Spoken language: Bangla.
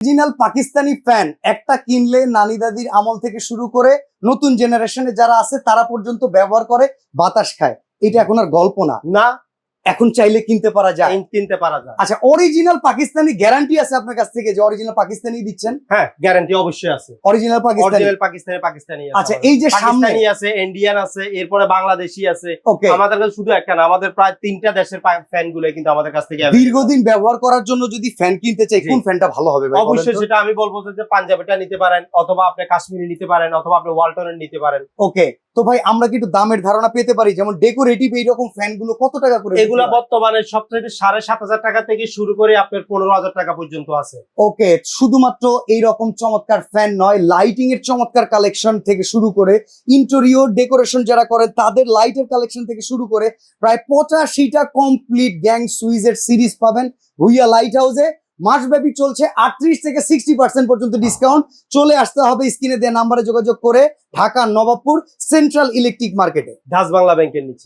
অরিজিনাল পাকিস্তানি ফ্যান একটা কিনলে নানি দাদির আমল থেকে শুরু করে নতুন জেনারেশনে যারা আছে তারা পর্যন্ত ব্যবহার করে, বাতাস খায়। এটা এখন আর গল্প না। না এখন চাইলে কিনতে পারা যায়। কিনতে পারা যায়। আচ্ছা অরিজিনাল পাকিস্তানি গ্যারান্টি আছে আপনার কাছ থেকে যে অরিজিনাল পাকিস্তানি দিচ্ছেন? হ্যাঁ গ্যারান্টি অবশ্যই আছে। অরিজিনাল পাকিস্তানি? অরিজিনাল পাকিস্তানি পাকিস্তানি আচ্ছা এই যে সামনে আছে ইন্ডিয়ান আছে এরপরে বাংলাদেশি আছে। ওকে আমাদের কাছে শুধু একটা না আমাদের প্রায় তিনটা দেশের ফ্যানগুলো কিন্তু আমাদের কাছ থেকে দীর্ঘদিন ব্যবহার করার জন্য যদি ফ্যান কিনতে চাই। কোন ফ্যানটা ভালো হবে ভাই অবশ্যই সেটা আমি বলব যে পাঞ্জাবিটা নিতে পারেন অথবা আপনি কাশ্মীরি নিতে পারেন অথবা আপনি ওয়ালটনের নিতে পারেন। ওকে তো ভাই আমরা কি একটু দামের ধারণা পেতে পারি। যেমন ডেকোরেটিভ এইরকম ফ্যানগুলো কত টাকা করে এগুলা বর্তমানে সব থেকে সাড়ে সাত হাজার টাকা থেকে শুরু করে আপনার পনেরো হাজার টাকা পর্যন্ত আছে। ওকে শুধুমাত্র এই রকম চমৎকার ফ্যান নয় লাইটিং এর চমৎকার কালেকশন থেকে শুরু করে ইন্টেরিয়র ডেকোরেশন যারা করে তাদের লাইটের কালেকশন থেকে শুরু করে প্রায় পঁচাশিটা কমপ্লিট গ্যাং সুইজের সিরিজ পাবেন। ভুইয়া লাইট হাউসে মাসব্যাপী চলছে আটত্রিশ থেকে সিক্সটি পার্সেন্ট পর্যন্ত ডিসকাউন্ট চলে আসতে হবে স্ক্রিনে দেওয়া নাম্বারে যোগাযোগ করে ঢাকা নবাবপুর সেন্ট্রাল ইলেকট্রিক মার্কেটে ধাস বাংলা ব্যাংকের নিচে।